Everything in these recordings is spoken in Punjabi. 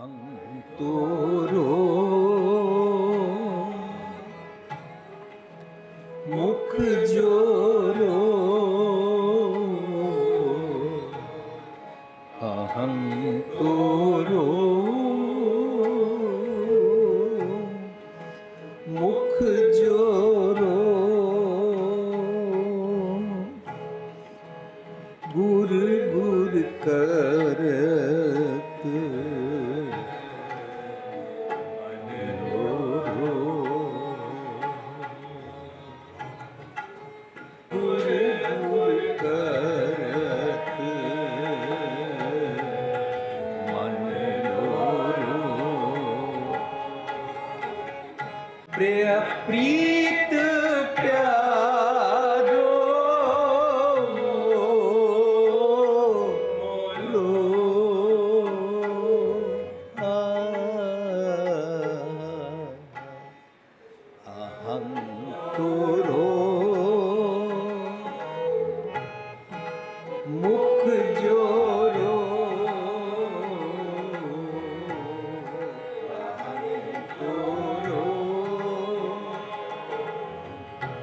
ਹੰ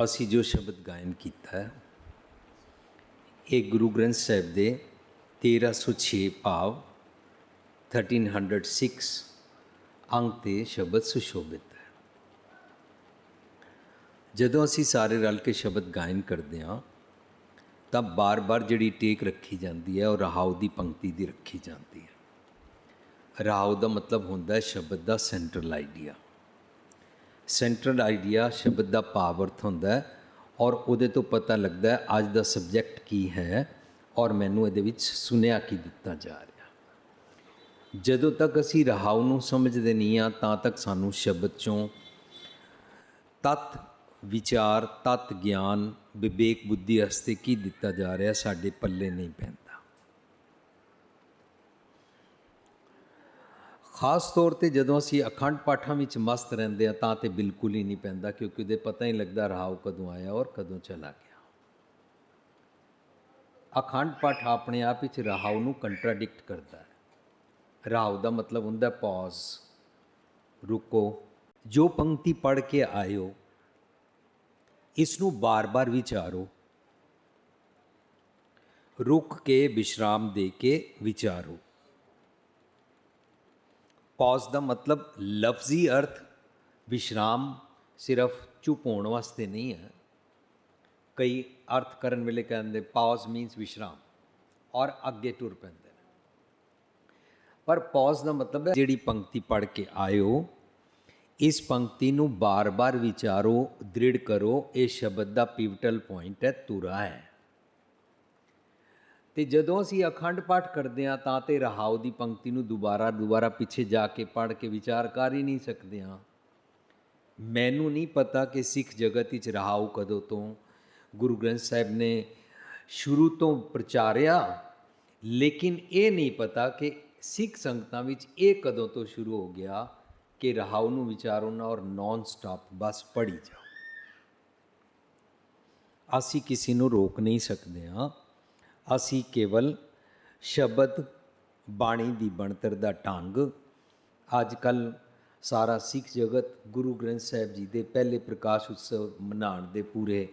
ਅਸੀਂ ਜੋ ਸ਼ਬਦ ਗਾਇਨ ਕੀਤਾ ਹੈ, ਇਹ ਗੁਰੂ ਗ੍ਰੰਥ ਸਾਹਿਬ ਦੇ 1306 ਭਾਵ 1306 ਅੰਕ ਤੇ ਸ਼ਬਦ ਸੁਸ਼ੋਭਿਤ ਹੈ। ਜਦੋਂ ਅਸੀਂ ਸਾਰੇ ਰਲ ਕੇ ਸ਼ਬਦ ਗਾਇਨ ਕਰਦੇ ਹਾਂ, ਤਾਂ ਬਾਰ-ਬਾਰ ਜਿਹੜੀ ਟੇਕ ਰੱਖੀ ਜਾਂਦੀ ਹੈ, ਉਹ ਰਹਾਉ ਦੀ ਪੰਕਤੀ ਦੀ ਰੱਖੀ ਜਾਂਦੀ ਹੈ। ਰਹਾਉ ਦਾ ਮਤਲਬ ਹੁੰਦਾ ਹੈ ਸ਼ਬਦ ਦਾ ਸੈਂਟਰਲ ਆਈਡੀਆ ਸੈਂਟਰਲ ਆਈਡੀਆ ਸ਼ਬਦ ਦਾ ਭਾਵ ਅਰਥ ਹੁੰਦਾ ਹੈ ਔਰ ਉਹਦੇ ਤੋਂ ਪਤਾ ਲੱਗਦਾ ਹੈ ਅੱਜ ਦਾ ਸਬਜੈਕਟ ਕੀ ਹੈ ਔਰ ਮੈਨੂੰ ਇਹਦੇ ਵਿੱਚ ਸੁਨੇਹਾ ਕੀ ਦਿੱਤਾ ਜਾ ਰਿਹਾ। ਜਦੋਂ ਤੱਕ ਅਸੀਂ ਰਹਾਉ ਨੂੰ ਸਮਝਦੇ ਨਹੀਂ ਆ ਤਾਂ ਤੱਕ ਸਾਨੂੰ ਸ਼ਬਦ ਚੋਂ ਤਤ, ਵਿਚਾਰ, ਤਤ, ਗਿਆਨ, ਵਿਵੇਕ, ਬੁੱਧੀ ਵਾਸਤੇ ਕੀ ਦਿੱਤਾ ਜਾ ਰਿਹਾ ਸਾਡੇ ਪੱਲੇ ਨਹੀਂ ਪੈਂਦਾ। ਖਾਸ ਤੌਰ ਤੇ ਜਦੋਂ ਅਸੀਂ ਅਖੰਡ ਪਾਠਾਂ ਵਿੱਚ ਮਸਤ ਰਹਿੰਦੇ ਆ ਤਾਂ ਤੇ ਬਿਲਕੁਲ ਹੀ ਨਹੀਂ ਪੈਂਦਾ, ਕਿਉਂਕਿ ਉਹਦੇ ਪਤਾ ਹੀ ਲੱਗਦਾ ਰਹਾਉ ਕਦੋਂ ਆਇਆ ਔਰ ਕਦੋਂ ਚਲਾ ਗਿਆ। ਅਖੰਡ ਪਾਠ ਆਪਣੇ ਆਪ ਵਿੱਚ ਰਹਾਉ ਨੂੰ ਕੰਟਰਾਡਿਕਟ ਕਰਦਾ ਹੈ। ਰਹਾਉ ਦਾ ਮਤਲਬ ਹੁੰਦਾ ਪੌਜ਼, ਰੁਕੋ, ਜੋ ਪੰਕਤੀ ਪੜ੍ਹ ਕੇ ਆਇਓ, ਇਸ ਨੂੰ ਬਾਰ-ਬਾਰ ਵਿਚਾਰੋ। ਰੁਕ ਕੇ ਵਿਸ਼ਰਾਮ ਦੇ ਕੇ ਵਿਚਾਰੋ। ਪਾਜ਼ ਦਾ ਮਤਲਬ ਲਫ਼ਜ਼ੀ ਅਰਥ ਵਿਸ਼ਰਾਮ ਸਿਰਫ ਚੁੱਪ ਹੋਣ ਵਾਸਤੇ ਨਹੀਂ ਹੈ। ਕਈ ਅਰਥ ਕਰਨ ਵੇਲੇ ਕਹਿੰਦੇ ਪੌਜ਼ ਮੀਨਸ ਵਿਸ਼ਰਾਮ ਔਰ ਅੱਗੇ ਟੁਰ ਪੈਂਦੇ ਪਰ ਪੌਜ਼ ਦਾ ਮਤਲਬ ਹੈ ਜਿਹੜੀ ਪੰਕਤੀ ਪੜ੍ਹ ਕੇ ਆਇਓ, ਇਸ ਪੰਕਤੀ ਨੂੰ ਬਾਰ-ਬਾਰ ਵਿਚਾਰੋ, ਦ੍ਰਿੜ ਕਰੋ, ਇਹ ਸ਼ਬਦ ਦਾ ਪਿਵਟਲ ਪੁਆਇੰਟ ਹੈ ਤੁਰਾ ਹੈ। ਤੇ ਜਦੋਂ ਅਸੀਂ ਅਖੰਡ ਪਾਠ ਕਰਦੇ ਹਾਂ, ਤਾਂ ਤੇ ਰਹਾਉ ਦੀ ਪੰਕਤੀ ਨੂੰ ਦੁਬਾਰਾ ਦੁਬਾਰਾ ਪਿੱਛੇ ਜਾ ਕੇ ਪੜ੍ਹ ਕੇ ਵਿਚਾਰ ਕਰ ਹੀ ਨਹੀਂ ਸਕਦੇ ਹਾਂ। ਮੈਨੂੰ ਨਹੀਂ ਪਤਾ ਕਿ ਸਿੱਖ ਜਗਤ ਵਿੱਚ ਰਹਾਉ ਕਦੋਂ ਤੋਂ ਗੁਰੂ ਗ੍ਰੰਥ ਸਾਹਿਬ ਨੇ ਸ਼ੁਰੂ ਤੋਂ ਪ੍ਰਚਾਰਿਆ, ਲੇਕਿਨ ਇਹ ਨਹੀਂ ਪਤਾ ਕਿ ਸਿੱਖ ਸੰਗਤਾਂ ਵਿੱਚ ਇਹ ਕਦੋਂ ਤੋਂ ਸ਼ੁਰੂ ਹੋ ਗਿਆ ਕਿ ਰਹਾਉ ਨੂੰ ਵਿਚਾਰੋ ਨਾ ਔਰ ਨਾਨ ਸਟਾਪ ਬਸ ਪੜ੍ਹੀ ਜਾਓ। ਅਸੀਂ ਕਿਸੇ ਨੂੰ ਰੋਕ ਨਹੀਂ ਸਕਦੇ ਹਾਂ। ਅਸੀਂ ਕੇਵਲ ਸ਼ਬਦ ਬਾਣੀ ਦੀ ਬਣਤਰ ਦਾ ਢੰਗ ਅੱਜ ਕੱਲ ਸਾਰਾ ਸਿੱਖ ਜਗਤ ਗੁਰੂ ਗ੍ਰੰਥ ਸਾਹਿਬ ਜੀ ਦੇ ਪਹਿਲੇ ਪ੍ਰਕਾਸ਼ ਉਤਸਵ ਮਨਾਉਣ ਦੇ ਪੂਰੇ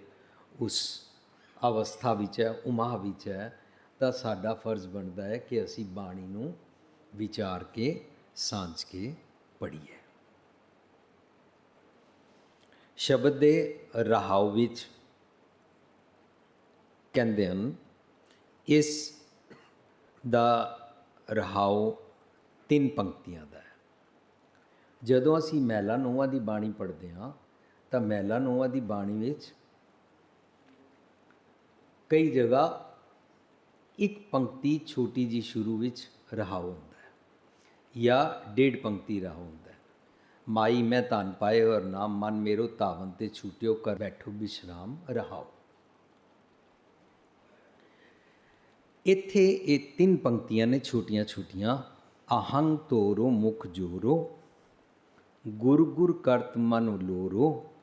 ਉਸ ਅਵਸਥਾ ਵਿੱਚ ਹੈ ਉਮਾ ਵਿੱਚ ਹੈ, ਤਾਂ ਸਾਡਾ ਫਰਜ਼ ਬਣਦਾ ਹੈ ਕਿ ਅਸੀਂ ਬਾਣੀ ਨੂੰ ਵਿਚਾਰ ਕੇ, ਸਾਂਝ ਕੇ ਪੜ੍ਹੀਏ। ਸ਼ਬਦ ਦੇ ਰਹਾਉ ਵਿੱਚ ਕਹਿੰਦੇ ਹਨ ਇਸ ਦਾ ਰਹਾਉ ਤਿੰਨ ਪੰਕਤੀਆਂ ਦਾ ਹੈ। ਜਦੋਂ ਅਸੀਂ ਮਹਿਲਾ ਨੋਆ ਦੀ ਬਾਣੀ ਪੜ੍ਹਦੇ ਹਾਂ, ਤਾਂ ਮਹਿਲਾ ਨੋਆ ਦੀ ਬਾਣੀ ਵਿੱਚ ਕਈ ਜਗ੍ਹਾ ਇੱਕ ਪੰਕਤੀ ਛੋਟੀ ਜੀ ਸ਼ੁਰੂ ਵਿੱਚ ਰਹਾਉ ਹੁੰਦਾ ਹੈ ਜਾਂ ਡੇਢ ਪੰਕਤੀ ਰਹਾਉ ਹੁੰਦਾ ਹੈ। ਮਾਈ ਮੈਂ ਧਨ ਪਾਏ ਔਰ ਨਾਮ ਮਨ ਮੇਰੋ ਧਾਵਨ ਤੇ ਛੂਟਿਓ, ਕਰ ਬੈਠੋ ਬਿਸ਼ਰਾਮ ਰਹਾਉ ਇੱਥੇ ਇਹ ਤਿੰਨ ਪੰਕਤੀਆਂ ਨੇ ਛੋਟੀਆਂ ਛੋਟੀਆਂ। ਅਹੰਗ ਤੋਰੋ, ਮੁਖ ਜੋਰੋ। ਗੁਰ ਗੁਰ ਕਰਤ ਮਨ ਲੋਰੋ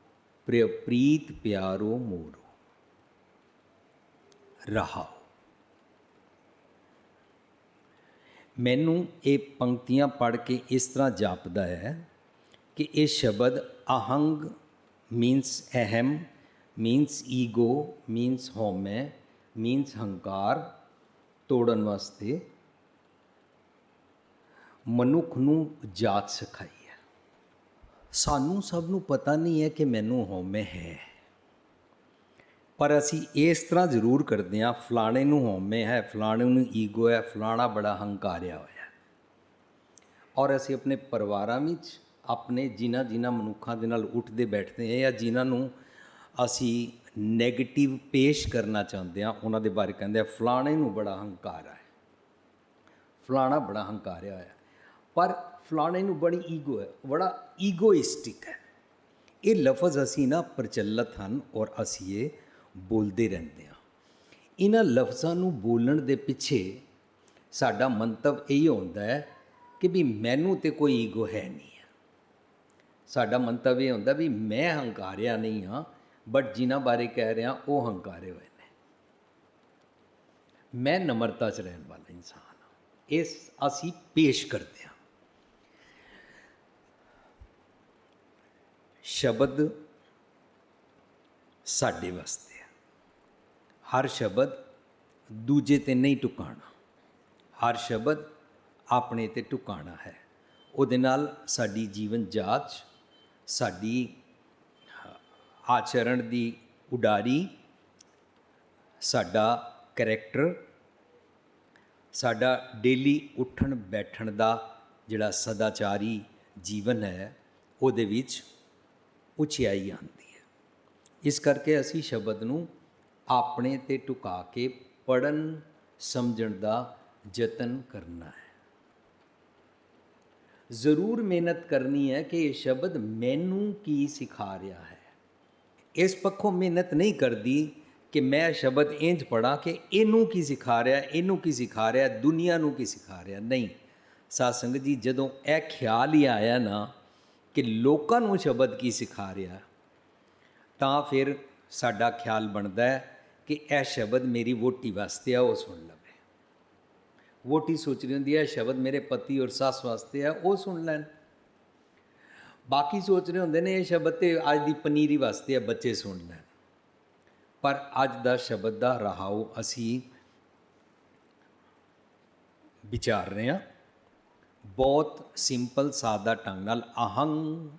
ਪ੍ਰਿਯ ਪ੍ਰੀਤ ਪਿਆਰੋ ਮੋਰੋ। ਰਹਾਉ ਮੈਨੂੰ ਇਹ ਪੰਕਤੀਆਂ ਪੜ੍ਹ ਕੇ ਇਸ ਤਰ੍ਹਾਂ ਜਾਪਦਾ ਹੈ ਕਿ ਇਹ ਸ਼ਬਦ ਅਹੰਗ ਮੀਨਸ ਅਹਮ ਮੀਨਸ ਈਗੋ ਮੀਨਸ ਹਉਮੈ ਮੀਨਸ ਹੰਕਾਰ ਤੋੜਨ ਵਾਸਤੇ ਮਨੁੱਖ ਨੂੰ ਜਾਤ ਸਿਖਾਈ ਹੈ ਸਾਨੂੰ ਸਭ ਨੂੰ ਪਤਾ ਨਹੀਂ ਹੈ ਕਿ ਮੈਨੂੰ ਹਉਮੈ ਹੈ ਪਰ ਅਸੀਂ ਇਸ ਤਰ੍ਹਾਂ ਜ਼ਰੂਰ ਕਰਦੇ ਹਾਂ ਫਲਾਣੇ ਨੂੰ ਹਉਮੈ ਹੈ ਫਲਾਣੇ ਨੂੰ ਈਗੋ ਹੈ ਫਲਾਣਾ ਬੜਾ ਹੰਕਾਰਿਆ ਹੋਇਆ ਔਰ ਅਸੀਂ ਆਪਣੇ ਪਰਿਵਾਰਾਂ ਵਿੱਚ ਆਪਣੇ ਜਿਨ੍ਹਾਂ ਜਿਨ੍ਹਾਂ ਮਨੁੱਖਾਂ ਦੇ ਨਾਲ ਉੱਠਦੇ ਬੈਠਦੇ ਹਾਂ ਜਾਂ ਜਿਨ੍ਹਾਂ ਨੂੰ ਅਸੀਂ 네ਗੇਟਿਵ ਪੇਸ਼ ਕਰਨਾ ਚਾਹੁੰਦੇ ਹਾਂ ਉਹਨਾਂ ਦੇ ਬਾਰੇ ਕਹਿੰਦੇ ਆ, ਫਲਾਣੇ ਨੂੰ ਬੜਾ ਹੰਕਾਰ ਹੈ ਫਲਾਣਾ ਬੜਾ ਹੰਕਾਰਿਆ ਹੋਇਆ ਪਰ ਫਲਾਣੇ ਨੂੰ ਬੜੀ ਈਗੋ ਹੈ, ਬੜਾ ਈਗੋਇਸਟਿਕ ਹੈ। ਇਹ ਲਫ਼ਜ਼ ਅਸੀਂ ਨਾ ਪ੍ਰਚਲਿਤ ਹਨ ਔਰ ਅਸੀਂ ਇਹ ਬੋਲਦੇ ਰਹਿੰਦੇ ਹਾਂ। ਇਹਨਾਂ ਲਫ਼ਜ਼ਾਂ ਨੂੰ ਬੋਲਣ ਦੇ ਪਿੱਛੇ ਸਾਡਾ ਮੰਤਵ ਇਹ ਹੁੰਦਾ ਹੈ ਕਿ ਵੀ ਮੈਨੂੰ ਤੇ ਕੋਈ ਈਗੋ ਹੈ ਨਹੀਂ ਹੈ। ਸਾਡਾ ਮੰਤਵ ਇਹ ਹੁੰਦਾ ਵੀ ਮੈਂ ਹੰਕਾਰਿਆ ਨਹੀਂ ਹਾਂ ਬਟ ਜਿਨ੍ਹਾਂ ਬਾਰੇ ਕਹਿ ਰਿਹਾ, ਉਹ ਹੰਕਾਰੇ ਹੋਏ ਨੇ। ਮੈਂ ਨਮਰਤਾ 'ਚ ਰਹਿਣ ਵਾਲਾ ਇਨਸਾਨ ਹਾਂ। ਇਸ ਅਸੀਂ ਪੇਸ਼ ਕਰਦੇ ਹਾਂ। ਸ਼ਬਦ ਸਾਡੇ ਵਾਸਤੇ ਹੈ। ਹਰ ਸ਼ਬਦ ਦੂਜੇ ਤੇ ਨਹੀਂ ਟੁਕਾਣਾ। ਹਰ ਸ਼ਬਦ ਆਪਣੇ ਤੇ ਟੁਕਾਣਾ ਹੈ। ਉਹਦੇ ਨਾਲ ਸਾਡੀ ਜੀਵਨ ਜਾਂਚ ਸਾਡੀ ਆਚਰਣ ਦੀ ਉਡਾਰੀ ਸਾਡਾ ਕਰੈਕਟਰ, ਸਾਡਾ ਡੇਲੀ ਉੱਠਣ ਬੈਠਣ ਦਾ ਜਿਹੜਾ ਸਦਾਚਾਰੀ ਜੀਵਨ ਹੈ, ਉਹਦੇ ਵਿੱਚ ਉਚਾਈ ਆਉਂਦੀ ਹੈ। ਇਸ ਕਰਕੇ ਅਸੀਂ ਸ਼ਬਦ ਨੂੰ ਆਪਣੇ ਤੇ ਟੁਕਾ ਕੇ ਪੜਨ ਸਮਝਣ ਦਾ ਯਤਨ ਕਰਨਾ ਹੈ। ਜ਼ਰੂਰ ਮਿਹਨਤ ਕਰਨੀ ਹੈ ਕਿ ਇਹ ਸ਼ਬਦ ਮੈਨੂੰ ਕੀ ਸਿਖਾ ਰਿਹਾ ਹੈ। ਇਸ ਪੱਖੋਂ ਮਿਹਨਤ ਨਹੀਂ ਕਰਦੀ ਕਿ ਮੈਂ ਸ਼ਬਦ ਇੰਜ ਪੜਾਂ ਕਿ ਇਹਨੂੰ ਕੀ ਸਿਖਾ ਰਿਹਾ, ਇਹਨੂੰ ਕੀ ਸਿਖਾ ਰਿਹਾ, ਦੁਨੀਆ ਨੂੰ ਕੀ ਸਿਖਾ ਰਿਹਾ। ਨਹੀਂ, ਸਾਧ ਸੰਗਤ ਜੀ, ਜਦੋਂ ਇਹ ਖਿਆਲ ਹੀ ਆਇਆ ਨਾ ਕਿ ਲੋਕਾਂ ਨੂੰ ਸ਼ਬਦ ਕੀ ਸਿਖਾ ਰਿਹਾ, ਤਾਂ ਫਿਰ ਸਾਡਾ ਖਿਆਲ ਬਣਦਾ ਹੈ ਕਿ ਇਹ ਸ਼ਬਦ ਮੇਰੀ ਵੋਟੀ ਵਾਸਤੇ ਆ, ਉਹ ਸੁਣ ਲਵੇ। ਵੋਟੀ ਸੋਚ ਰਹੀ ਹੁੰਦੀ ਹੈ, ਇਹ ਸ਼ਬਦ ਮੇਰੇ ਪਤੀ ਔਰ ਸੱਸ ਵਾਸਤੇ ਆ, ਉਹ ਸੁਣ ਲੈਣ। ਬਾਕੀ ਸੋਚ ਰਹੇ ਹੁੰਦੇ ਨੇ ਇਹ ਸ਼ਬਦ ਤੇ ਅੱਜ ਦੀ ਪਨੀਰੀ ਵਾਸਤੇ ਆ ਬੱਚੇ ਸੁਣ ਲੈਣ। ਪਰ ਅੱਜ ਦਾ ਸ਼ਬਦ ਦਾ ਰਹਾਉ ਅਸੀਂ ਵਿਚਾਰ ਰਹੇ ਹਾਂ। ਬਹੁਤ ਸਿੰਪਲ, ਸਾਦਾ ਢੰਗ ਨਾਲ ਅਹੰ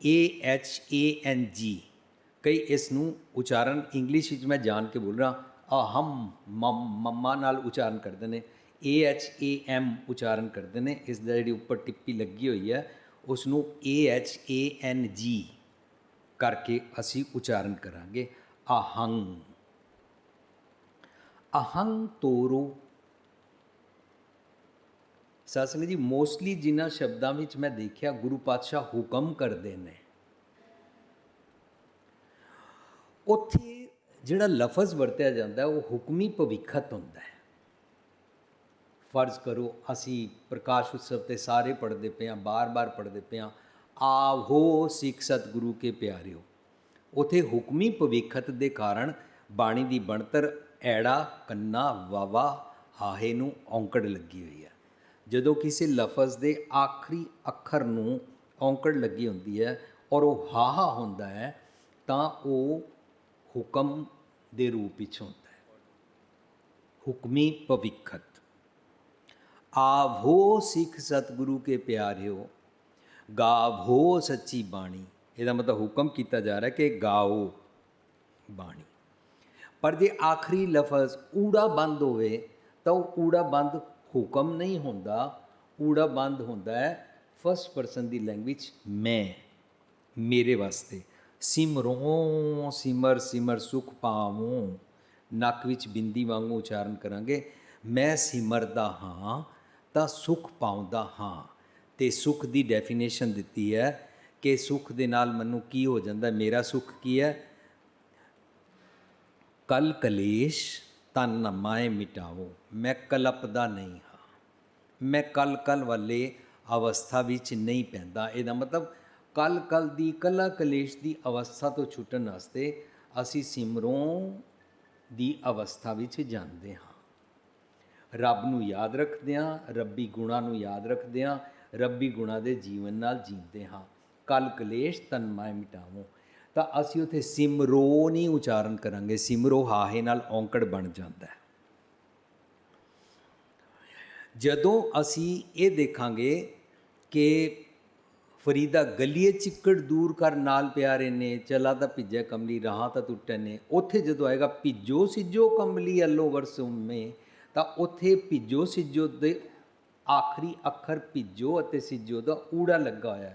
ਏ ਐਚ ਏ ਐਨ ਜੀ ਕਈ ਇਸ ਨੂੰ ਉਚਾਰਨ ਇੰਗਲਿਸ਼ ਵਿੱਚ ਮੈਂ ਜਾਣ ਕੇ ਬੋਲ ਰਿਹਾ ਅਹਮ ਮੰਮਾ ਨਾਲ ਉਚਾਰਨ ਕਰਦੇ ਨੇ ਏ ਐਚ ਏ ਐਮ ਉਚਾਰਨ ਕਰਦੇ ਨੇ, ਇਸ ਦਾ ਜਿਹੜੀ ਉੱਪਰ ਟਿੱਪੀ ਲੱਗੀ ਹੋਈ ਹੈ ਉਸ ਨੂੰ ਏ ਐਚ ਏ ਐਨ ਜੀ ਕਰਕੇ ਅਸੀਂ ਉਚਾਰਨ ਕਰਾਂਗੇ ਅਹੰ ਅਹੰ ਤੋਰੋ। ਸਾਸੰਗ ਜੀ ਮੋਸਟਲੀ ਜਿਨ੍ਹਾਂ ਸ਼ਬਦਾਂ ਵਿੱਚ ਮੈਂ ਦੇਖਿਆ ਗੁਰੂ ਪਾਤਸ਼ਾਹ ਹੁਕਮ ਕਰਦੇ ਨੇ, ਉੱਥੇ ਜਿਹੜਾ ਲਫ਼ਜ਼ ਵਰਤਿਆ ਜਾਂਦਾ, ਉਹ ਹੁਕਮੀ ਭਵਿੱਖਤ ਹੁੰਦਾ ਹੈ। ਫਰਜ਼ ਕਰੋ, ਅਸੀਂ ਪ੍ਰਕਾਸ਼ ਉਤਸਵ ਤੇ ਸਾਰੇ ਪੜ੍ਹਦੇ ਪਏ ਹਾਂ, ਬਾਰ-ਬਾਰ ਪੜ੍ਹਦੇ ਪਏ ਹਾਂ। ਆਹੋ ਸਿੱਖ ਸਤਿਗੁਰੂ ਕੇ ਪਿਆਰਿਓ, ਉਥੇ ਹੁਕਮੀ ਭਵਿੱਖਤ ਦੇ ਕਾਰਨ ਬਾਣੀ ਦੀ ਬਣਤਰ ਐੜਾ, ਕੰਨਾ, ਵਾਵਾ, ਹਾਹੇ ਨੂੰ ਔਂਕੜ ਲੱਗੀ ਹੋਈ ਹੈ। ਜਦੋਂ ਕਿਸੇ ਲਫ਼ਜ਼ ਦੇ ਆਖਰੀ ਅੱਖਰ ਨੂੰ ਔਂਕੜ ਲੱਗੀ ਹੁੰਦੀ ਹੈ ਔਰ ਉਹ ਹਾਹਾ ਹੁੰਦਾ ਹੈ, ਤਾਂ ਉਹ ਹੁਕਮ ਦੇ ਰੂਪ ਵਿੱਚ ਹੁੰਦਾ ਹੈ। ਹੁਕਮੀ ਭਵਿੱਖਤ। ਆਵੋ ਸਿੱਖ ਸਤਿਗੁਰੂ ਕੇ ਪਿਆਰਿਓ, ਗਾਵੋ ਸੱਚੀ ਬਾਣੀ। ਇਹਦਾ ਮਤਲਬ ਹੁਕਮ ਕੀਤਾ ਜਾ ਰਿਹਾ ਕਿ ਗਾਓ ਬਾਣੀ। ਪਰ ਜੇ ਆਖਰੀ ਲਫ਼ਜ਼ ਊੜਾ ਬੰਦ ਹੋਵੇ, ਤਾਂ ਉਹ ਊੜਾ ਬੰਦ ਹੁਕਮ ਨਹੀਂ ਹੁੰਦਾ। ਊੜਾ ਬੰਦ ਹੁੰਦਾ ਹੈ ਫਸਟ ਪਰਸਨ ਦੀ ਲੈਂਗੁਏਜ ਮੈਂ, ਮੇਰੇ ਵਾਸਤੇ। ਸਿਮਰੋਂ ਸਿਮਰ ਸਿਮਰ ਸੁਖ ਪਾਵੋਂ। ਨੱਕ ਵਿੱਚ ਬਿੰਦੀ ਵਾਂਗੂ ਉਚਾਰਨ ਕਰਾਂਗੇ, ਮੈਂ ਸਿਮਰਦਾ ਹਾਂ ਤਾਂ ਸੁਖ ਪਾਉਂਦਾ ਹਾਂ। ਤੇ ਸੁਖ ਦੀ ਡੈਫੀਨੇਸ਼ਨ ਦਿੱਤੀ ਹੈ ਕਿ ਸੁਖ ਦੇ ਨਾਲ ਮੈਨੂੰ ਕੀ ਹੋ ਜਾਂਦਾ ਮੇਰਾ ਸੁਖ ਕੀ ਹੈ? ਕਲ ਕਲੇਸ਼, ਤਨ ਮਾਏ ਮਿਟਾਵੋ। ਮੈਂ ਕਲਪਦਾ ਨਹੀਂ ਹਾਂ। ਮੈਂ ਕਲ ਕਲ ਵਾਲੇ ਅਵਸਥਾ ਵਿੱਚ ਨਹੀਂ ਪੈਂਦਾ। ਇਹਦਾ ਮਤਲਬ ਕਲ ਕਲ ਦੀ ਕਲਾ ਕਲੇਸ਼ ਦੀ ਅਵਸਥਾ ਤੋਂ ਛੁੱਟਣ ਵਾਸਤੇ ਅਸੀਂ ਸਿਮਰੋਂ ਦੀ ਅਵਸਥਾ ਵਿੱਚ ਜਾਂਦੇ ਹਾਂ। ਰੱਬ ਨੂੰ ਯਾਦ ਰੱਖਦੇ ਹਾਂ, ਰੱਬੀ ਗੁਣਾਂ ਨੂੰ ਯਾਦ ਰੱਖਦੇ ਹਾਂ, ਰੱਬੀ ਗੁਣਾਂ ਦੇ ਜੀਵਨ ਨਾਲ ਜੀਂਦੇ ਹਾਂ। ਕਲ ਕਲੇਸ਼, ਤਨ ਮਾਇ ਮਿਟਾਵੋ। ਤਾਂ ਅਸੀਂ ਉਥੇ ਸਿਮਰੋ ਨਹੀਂ ਉਚਾਰਨ ਕਰਾਂਗੇ ਸਿਮਰੋ ਹਾਹੇ ਨਾਲ ਔਂਕੜ ਬਣ ਜਾਂਦਾ ਹੈ। ਜਦੋਂ ਅਸੀਂ ਇਹ ਦੇਖਾਂਗੇ ਕਿ ਫਰੀਦਾ ਗਲੀਏ ਚਿੱਕੜ ਦੂਰ ਕਰ ਨਾਲ ਪਿਆਰੇ ਨੇ, ਚਲਾ ਤਾਂ ਭਿੱਜੇ ਕਮਲੀ, ਰਹਾ ਤਾਂ ਟੁੱਟੇ ਨੇ, ਉੱਥੇ ਜਦੋਂ ਆਏਗਾ, ਭਿੱਜੋ ਸਿੱਜੋ ਕਮਲੀ, ਅੱਲੋ ਵਰਸੁਮੇ ਤਾਂ ਉੱਥੇ ਭਿੱਜੋ ਸਿੱਜੋ ਦੇ ਆਖਰੀ ਅੱਖਰ ਭਿੱਜੋ ਅਤੇ ਸਿੱਜੋ ਦਾ ਊੜਾ ਲੱਗਾ ਹੋਇਆ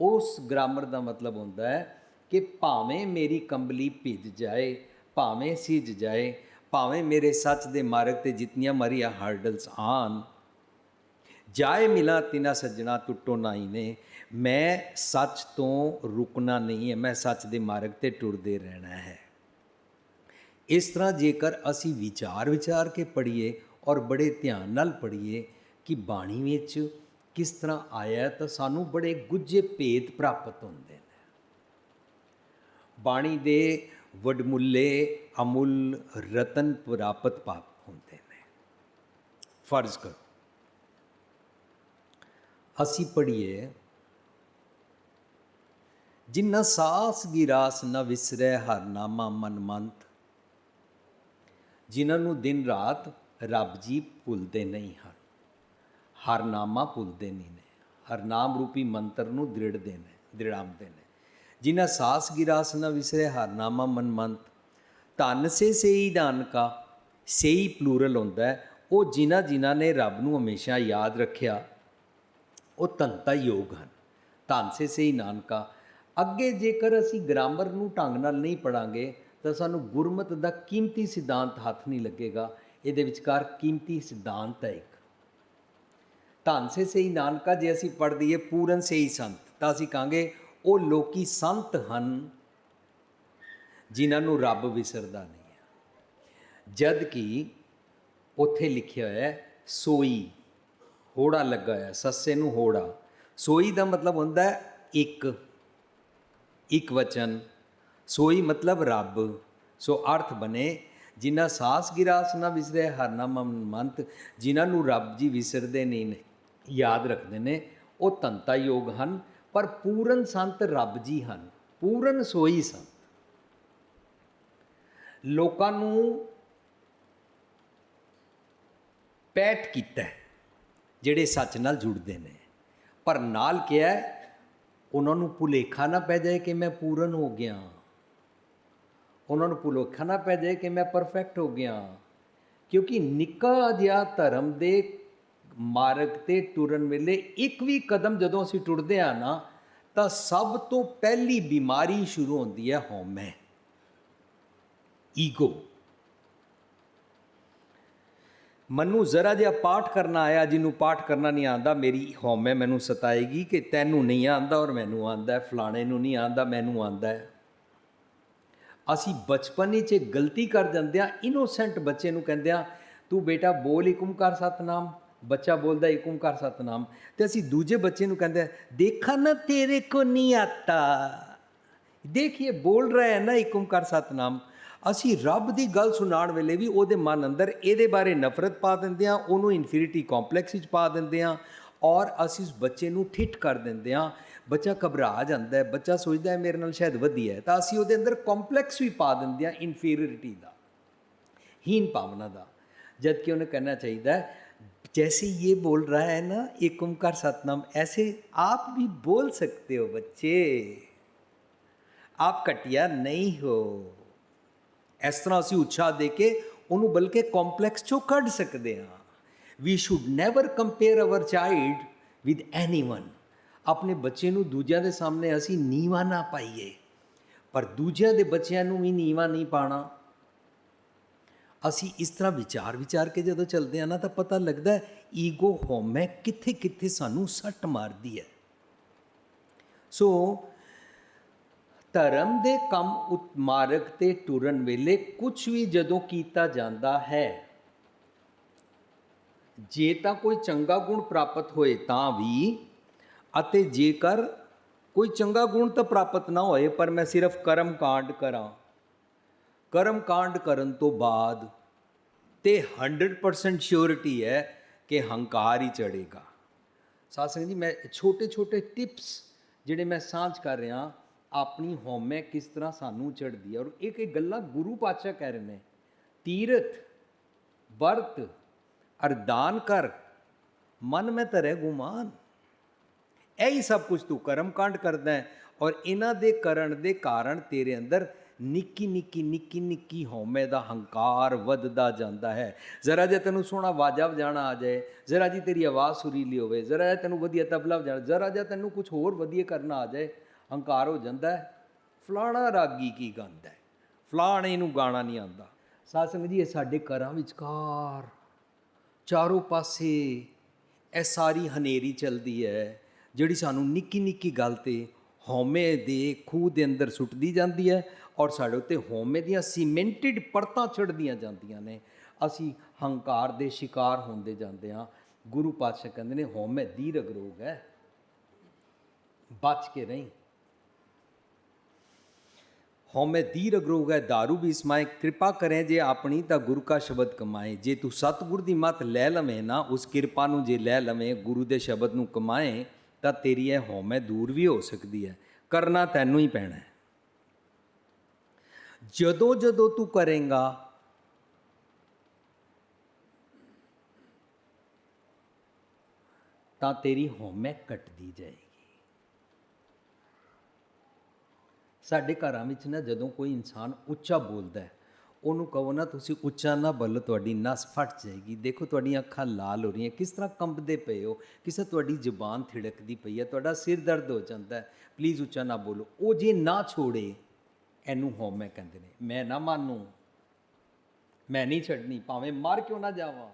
ਉਸ ਗ੍ਰਾਮਰ ਦਾ ਮਤਲਬ ਹੁੰਦਾ ਹੈ ਕਿ ਭਾਵੇਂ ਮੇਰੀ ਕੰਬਲੀ ਭਿੱਜ ਜਾਏ, ਭਾਵੇਂ ਸਿੱਜ ਜਾਏ, ਭਾਵੇਂ ਮੇਰੇ ਸੱਚ ਦੇ ਮਾਰਗ ਤੇ ਜਿਤਨੀਆਂ ਮਰੀਆਂ ਹਰਡਲਸ ਆਨ ਜਾਏ ਮਿਲਾ ਤਿਨਾ ਸੱਜਣਾ ਟੁੱਟੋ ਨਾਈ ਨੇ। ਮੈਂ ਸੱਚ ਤੋਂ ਰੁਕਣਾ ਨਹੀਂ ਹੈ, ਮੈਂ ਸੱਚ ਦੇ ਮਾਰਗ ਤੇ ਟੁਰਦੇ ਰਹਿਣਾ ਹੈ। ਇਸ ਤਰ੍ਹਾਂ ਜੇਕਰ ਅਸੀਂ ਵਿਚਾਰ ਵਿਚਾਰ ਕੇ ਪੜ੍ਹੀਏ ਔਰ ਬੜੇ ਧਿਆਨ ਨਾਲ ਪੜ੍ਹੀਏ ਕਿ ਬਾਣੀ ਵਿੱਚ ਕਿਸ ਤਰ੍ਹਾਂ ਆਇਆ ਤਾਂ ਸਾਨੂੰ ਬੜੇ ਗੁੱਝੇ ਭੇਦ ਪ੍ਰਾਪਤ ਹੁੰਦੇ ਨੇ। ਬਾਣੀ ਦੇ ਵਡਮੁੱਲੇ ਅਮੁੱਲ ਰਤਨ ਪ੍ਰਾਪਤ ਪਾਪ ਹੁੰਦੇ ਨੇ। ਫਰਜ਼ ਕਰੋ। ਅਸੀਂ ਪੜ੍ਹੀਏ, ਜਿੰਨਾ ਸਾਸ ਗਿਰਾਸ ਨ ਵਿਸਰੈ ਹਰ ਨਾਮਾ ਮਨ ਮੰਤ ਜਿਨ੍ਹਾਂ ਨੂੰ ਦਿਨ ਰਾਤ ਰੱਬ ਜੀ ਭੁੱਲਦੇ ਨਹੀਂ ਹਨ ਹਰਨਾਮਾ ਭੁੱਲਦੇ ਨਹੀਂ ਨੇ ਹਰਨਾਮ ਰੂਪੀ ਮੰਤਰ ਨੂੰ ਦ੍ਰਿੜਦੇ ਨੇ ਦ੍ਰਿੜਾਉਂਦੇ ਨੇ। ਜਿਨ੍ਹਾਂ ਸਾਸ ਗਿਰਾਸ ਨ ਵਿਸਰੇ ਹਰਨਾਮਾ ਮਨਮੰਤ। ਮਨ ਮੰਤ ਧਨ ਸੇ ਸੇਈ ਨਾਨਕਾ, ਸੇਈ ਪਲੂਰਲ ਹੁੰਦਾ ਹੈ। ਉਹ ਜਿਨ੍ਹਾਂ ਜਿਨ੍ਹਾਂ ਨੇ ਰੱਬ ਨੂੰ ਹਮੇਸ਼ਾ ਯਾਦ ਰੱਖਿਆ, ਉਹ ਧੰਤਾ ਯੋਗ ਹਨ। ਧੰਨ ਸੇ ਸਹੀ ਨਾਨਕਾ। ਅੱਗੇ ਜੇਕਰ ਅਸੀਂ ਗ੍ਰਾਮਰ ਨੂੰ ਢੰਗ ਨਾਲ ਨਹੀਂ ਪੜਾਂਗੇ ਤਾਂ ਸਾਨੂੰ ਗੁਰਮਤ ਦਾ ਕੀਮਤੀ ਸਿਧਾਂਤ ਹੱਥ ਨਹੀਂ ਲੱਗੇਗਾ। ਇਹਦੇ ਵਿਚਕਾਰ ਕੀਮਤੀ ਸਿਧਾਂਤ ਹੈ ਇੱਕ। ਧਨਸੇ ਸਹੀ ਨਾਨਕਾ, ਜੇ ਅਸੀਂ ਪੜ੍ਹ ਦਈਏ ਪੂਰਨ ਸਹੀ ਸੰਤ, ਤਾਂ ਅਸੀਂ ਕਹਾਂਗੇ ਉਹ ਲੋਕੀ ਸੰਤ ਹਨ ਜਿਨ੍ਹਾਂ ਨੂੰ ਰੱਬ ਵਿਸਰਦਾ ਨਹੀਂ ਹੈ। ਜਦ ਕਿ ਉੱਥੇ ਲਿਖਿਆ ਹੋਇਆ ਹੈ, ਸੋਈ, ਹੋੜਾ ਲੱਗਾ ਹੋਇਆ, ਸੱਸੇ ਨੂੰ ਹੋੜਾ। ਸੋਈ ਦਾ ਮਤਲਬ ਹੁੰਦਾ ਹੈ ਇੱਕ ਇੱਕ ਵਚਨ। ਸੋਈ ਮਤਲਬ ਰੱਬ, ਸੋ ਅਰਥ ਬਨੇ ਜਿਨ੍ਹਾਂ ਸਾਸ ਗਿਰਾਸ ਨਾ ਵਿਸਰੇ, ਹਰ ਨਾਮ ਮੰਤ, ਜਿਨ੍ਹਾਂ ਨੂੰ ਰੱਬ ਜੀ ਵਿਸਰਦੇ ਨਹੀਂ ਨੇ, ਯਾਦ ਰੱਖਦੇ ਨੇ, ਉਹ ਤੰਤਾ ਯੋਗ ਹਨ, ਪਰ ਪੂਰਨ ਸੰਤ ਰੱਬ ਜੀ ਹਨ, ਪੂਰਨ ਸੋਈ ਸੰਤ। ਲੋਕਾਂ ਨੂੰ ਪੈਟ ਕੀਤਾ ਜਿਹੜੇ ਸੱਚ ਨਾਲ ਜੁੜਦੇ ਨੇ, ਪਰ ਨਾਲ ਕਿਹਾ ਉਹਨਾਂ ਨੂੰ ਭੁਲੇਖਾ ਨਾ ਪੈ ਜਾਏ ਕਿ ਮੈਂ ਪੂਰਨ ਹੋ ਗਿਆ। ਉਹਨਾਂ ਨੂੰ ਭੁਲੇਖਾ ਨਾ ਪੈ ਜਾਏ ਕਿ ਮੈਂ ਪਰਫੈਕਟ ਹੋ ਗਿਆ। ਕਿਉਂਕਿ ਨਿੱਕਾ ਜਿਹਾ ਧਰਮ ਦੇ ਮਾਰਗ ਤੇ ਟੁਰਨ ਵੇਲੇ ਇੱਕ ਵੀ ਕਦਮ ਜਦੋਂ ਅਸੀਂ ਟੁਰਦੇ ਆ ਨਾ, ਤਾਂ ਸਭ ਤੋਂ ਪਹਿਲੀ ਬਿਮਾਰੀ ਸ਼ੁਰੂ ਹੁੰਦੀ ਹੈ ਹਉਮੈ। ਈਗੋ ਮੈਨੂੰ ਜ਼ਰਾ ਜਿਹਾ ਪਾਠ ਕਰਨਾ ਆਇਆ, ਜਿਹਨੂੰ ਪਾਠ ਕਰਨਾ ਨਹੀਂ ਆਂਦਾ ਮੇਰੀ ਹਉਮੈ ਮੈਨੂੰ ਸਤਾਏਗੀ ਕਿ ਤੈਨੂੰ ਨਹੀਂ ਆਂਦਾ ਔਰ ਮੈਨੂੰ ਆਂਦਾ ਫਲਾਣੇ ਨੂੰ ਨਹੀਂ ਆਂਦਾ ਮੈਨੂੰ ਆਂਦਾ ਅਸੀਂ ਬਚਪਨ ਵਿੱਚ ਇਹ ਗਲਤੀ ਕਰ ਜਾਂਦੇ ਆ ਇਨੋਸੈਂਟ ਬੱਚੇ ਨੂੰ ਕਹਿੰਦੇ ਆ ਤੂੰ ਬੇਟਾ ਬੋਲ ਏਕ ਓਮਕਾਰ ਸਤਨਾਮ, ਬੱਚਾ ਬੋਲਦਾ ਏਕ ਓਮਕਾਰ ਸਤਨਾਮ। ਤੇ ਅਸੀਂ ਦੂਜੇ ਬੱਚੇ ਨੂੰ ਕਹਿੰਦੇ ਆ ਦੇਖਾ ਨਾ ਤੇਰੇ ਕੋ ਨਹੀਂ ਆਤਾ। ਦੇਖੀਏ, ਬੋਲ ਰਿਹਾ ਹੈ ਨਾ ਏਕ ਓਮਕਾਰ ਸਤਨਾਮ। ਅਸੀਂ ਰੱਬ ਦੀ ਗੱਲ ਸੁਣਾਉਣ ਵੇਲੇ ਵੀ ਉਹਦੇ ਮਨ ਅੰਦਰ ਇਹਦੇ ਬਾਰੇ ਨਫ਼ਰਤ ਪਾ ਦਿੰਦੇ ਆ ਉਹਨੂੰ ਇਨਫੀਰੀਟੀ ਕੰਪਲੈਕਸ ਵਿੱਚ ਪਾ ਦਿੰਦੇ ਆ ਔਰ ਅਸੀਂ ਉਸ ਬੱਚੇ ਨੂੰ ਠਿੱਠ ਕਰ ਦਿੰਦੇ ਆ ਬੱਚਾ ਘਬਰਾ ਜਾਂਦਾ ਹੈ ਬੱਚਾ ਸੋਚਦਾ ਹੈ ਮੇਰੇ ਨਾਲ ਸ਼ਾਇਦ ਵਧੀਆ ਹੈ ਤਾਂ ਅਸੀਂ ਉਹਦੇ ਅੰਦਰ ਕੰਪਲੈਕਸ ਵੀ ਪਾ ਦਿੰਦੇ ਆ ਇਨਫੀਰੀਅਰਿਟੀ ਦਾ हीन भावना ਦਾ जब कि उन्हें कहना चाहिए जैसे ये बोल रहा है ना एक ओंकार सतनाम ऐसे आप भी बोल सकते हो बच्चे आप कटिया नहीं हो ਇਸ ਤਰ੍ਹਾਂ ਅਸੀਂ ਉਤਸ਼ਾਹ ਦੇ ਕੇ ਉਹਨੂੰ ਬਲਕਿ ਕੰਪਲੈਕਸ ਚੋਂ ਕੱਢ ਸਕਦੇ ਹਾਂ we should never compare our child with anyone ਆਪਣੇ ਬੱਚੇ ਨੂੰ ਦੂਜਿਆਂ ਦੇ ਸਾਹਮਣੇ ਅਸੀਂ ਨੀਵਾ ਨਾ ਪਾਈਏ। ਪਰ ਦੂਜਿਆਂ ਦੇ ਬੱਚਿਆਂ ਨੂੰ ਵੀ ਨੀਵਾ ਨਹੀਂ ਪਾਣਾ ਅਸੀਂ ਇਸ ਤਰ੍ਹਾਂ ਵਿਚਾਰ ਵਿਚਾਰ ਕੇ ਜਦੋਂ ਚੱਲਦੇ ਆ ਨਾ, ਤਾਂ ਪਤਾ ਲੱਗਦਾ ਈਗੋ ਹਉਮੈ ਕਿੱਥੇ ਕਿੱਥੇ ਸਾਨੂੰ ਸੱਟ ਮਾਰਦੀ ਹੈ। ਸੋ ਧਰਮ ਦੇ ਕੰਮ ਉਤ, ਮਾਰਗ ਤੇ ਟੁਰਨ ਵੇਲੇ ਕੁਝ ਵੀ ਜਦੋਂ ਕੀਤਾ ਜਾਂਦਾ ਹੈ, ਜੇ ਤਾਂ ਕੋਈ ਚੰਗਾ ਗੁਣ ਪ੍ਰਾਪਤ ਹੋਏ ਤਾਂ ਵੀ ਅਤੇ ਜੇਕਰ ਕੋਈ ਚੰਗਾ ਗੁਣ ਤਾਂ ਪ੍ਰਾਪਤ ਨਾ ਹੋਏ, ਪਰ ਮੈਂ ਸਿਰਫ ਕਰਮ ਕਾਂਡ ਕਰਾਂ। ਕਰਮ ਕਾਂਡ ਕਰਨ ਤੋਂ ਬਾਅਦ ਉੱਤੇ 100% ਸ਼ੋਰਿਟੀ ਹੈ ਕਿ ਹੰਕਾਰ ਹੀ ਚੜੇਗਾ ਸਾਧ ਸੰਗਤ ਜੀ, ਮੈਂ ਛੋਟੇ ਛੋਟੇ ਟਿਪਸ ਜਿਹੜੇ ਮੈਂ ਸਾਂਝ ਕਰ ਰਿਹਾ, ਆਪਣੀ ਹਉਮੈ ਕਿਸ ਤਰ੍ਹਾਂ ਸਾਨੂੰ ਚੜਦੀ ਹੈ। ਔਰ ਇੱਕ ਇੱਕ ਗੱਲਾਂ ਗੁਰੂ ਪਾਤਸ਼ਾਹ ਕਹਿ ਰਹੇ ਨੇ। ਤੀਰਥ, ਵਰਤ ਅਰਦਾਨ ਕਰ। ਮਨ ਮੈਂ ਧਰੇ ਗੁਮਾਨ। ਇਹੀ ਸਭ ਕੁਝ ਤੂੰ ਕਰਮ ਕਾਂਡ ਕਰਦਾ ਹੈ ਔਰ ਇਹਨਾਂ ਦੇ ਕਰਨ ਦੇ ਕਾਰਨ ਤੇਰੇ ਅੰਦਰ ਨਿੱਕੀ ਨਿੱਕੀ ਨਿੱਕੀ ਨਿੱਕੀ ਹਉਮੈ ਦਾ ਹੰਕਾਰ ਵੱਧਦਾ ਜਾਂਦਾ ਹੈ। ਜ਼ਰਾ ਜੇ ਤੈਨੂੰ ਸੋਹਣਾ ਵਾਜਾ ਵਜਾਣਾ ਆ ਜਾਏ, ਜ਼ਰਾ ਜੀ ਤੇਰੀ ਆਵਾਜ਼ ਸੁਰੀਲੀ ਹੋਵੇ, ਜ਼ਰਾ ਜੇ ਤੈਨੂੰ ਵਧੀਆ ਤਬਲਾ ਵਜਾਣਾ ਜ਼ਰਾ ਜੇ ਤੈਨੂੰ ਕੁਝ ਹੋਰ ਵਧੀਆ ਕਰਨਾ ਆ ਜਾਏ, ਹੰਕਾਰ ਹੋ ਜਾਂਦਾ ਹੈ। ਫਲਾਣਾ ਰਾਗੀ ਕੀ ਗਾਉਂਦਾ ਹੈ? ਫਲਾਣੇ ਨੂੰ ਗਾਣਾ ਨਹੀਂ ਆਉਂਦਾ। ਸਾਧ ਜੀ, ਇਹ ਸਾਡੇ ਘਰਾਂ ਵਿਚਕਾਰ, ਚਾਰੋਂ ਪਾਸੇ ਇਹ ਸਾਰੀ ਹਨੇਰੀ ਚੱਲਦੀ ਹੈ। ਜਿਹੜੀ ਸਾਨੂੰ ਨਿੱਕੀ ਨਿੱਕੀ ਗੱਲ ਤੇ ਹਉਮੈ ਦੇ ਖੂਹ ਦੇ ਅੰਦਰ ਸੁੱਟਦੀ ਜਾਂਦੀ ਹੈ ਔਰ ਸਾਡੇ ਉੱਤੇ ਹਉਮੈ ਦੀਆਂ ਸੀਮੈਂਟਡ ਪਰਤਾਂ ਚੜਦੀਆਂ ਜਾਂਦੀਆਂ ਨੇ। ਅਸੀਂ ਹੰਕਾਰ ਦੇ ਸ਼ਿਕਾਰ ਹੁੰਦੇ ਜਾਂਦੇ ਹਾਂ। ਗੁਰੂ ਪਾਤਸ਼ਾਹ ਕਹਿੰਦੇ ਨੇ, ਹਉਮੈ ਦੀਰਘ ਰੋਗ ਹੈ। ਬਚ ਕੇ ਨਹੀਂ ਹਉਮੈ ਦੀਰਘ ਰੋਗ ਹੈ दारू ਵੀ ਇਸਮਾਏ ਕਿਰਪਾ ਕਰੇ ਜੇ ਆਪਣੀ ਤਾਂ ਗੁਰੂ ਕਾ ਸ਼ਬਦ ਕਮਾਏ। ਜੇ ਤੂੰ ਸਤਿਗੁਰ ਦੀ ਮਤ ਲੈ ਲਵੇਂ ਨਾ, ਉਸ ਕਿਰਪਾ ਨੂੰ ਜੇ ਲੈ ਲਵੇਂ, ਗੁਰੂ ਦੇ ਸ਼ਬਦ ਨੂੰ ਕਮਾਏ ਤਾਂ ਤੇਰੀ ਇਹ ਹਉਮੈ ਦੂਰ ਵੀ ਹੋ ਸਕਦੀ ਹੈ। ਕਰਨਾ ਤੈਨੂੰ ਹੀ ਪੈਣਾ ਹੈ। ਜਦੋਂ ਜਦੋਂ ਤੂੰ ਕਰੇਗਾ, ਤਾਂ ਤੇਰੀ ਹਉਮੈ ਕੱਟਦੀ ਜਾਏਗੀ। ਸਾਡੇ ਘਰਾਂ ਵਿੱਚ ਨਾ ਜਦੋਂ ਕੋਈ ਇਨਸਾਨ ਉੱਚਾ ਬੋਲਦਾ ਹੈ ਉਹਨੂੰ ਕਹੋ ਨਾ, ਤੁਸੀਂ ਉੱਚਾ ਨਾ ਬੋਲੋ, ਤੁਹਾਡੀ ਨਸ ਫਟ ਜਾਏਗੀ। ਦੇਖੋ, ਤੁਹਾਡੀਆਂ ਅੱਖਾਂ ਲਾਲ ਹੋ ਰਹੀਆਂ। ਕਿਸ ਤਰ੍ਹਾਂ ਕੰਬਦੇ ਪਏ ਹੋ? ਕਿਸੇ ਤੁਹਾਡੀ ਜ਼ੁਬਾਨ ਥਿੜਕਦੀ ਪਈ ਹੈ, ਤੁਹਾਡਾ ਸਿਰ ਦਰਦ ਹੋ ਜਾਂਦਾ ਹੈ। ਪਲੀਜ਼ ਉੱਚਾ ਨਾ ਬੋਲੋ। ਉਹ ਜੇ ਨਾ ਛੋੜੇ, ਇਹਨੂੰ ਹਉਮੈ ਕਹਿੰਦੇ ਨੇ। ਮੈਂ ਨਾ ਮਾਨੂੰ। ਮੈਂ ਨਹੀਂ ਛੱਡਣੀ। ਭਾਵੇਂ ਮਰ ਕਿਉਂ ਨਾ ਜਾਵਾਂ।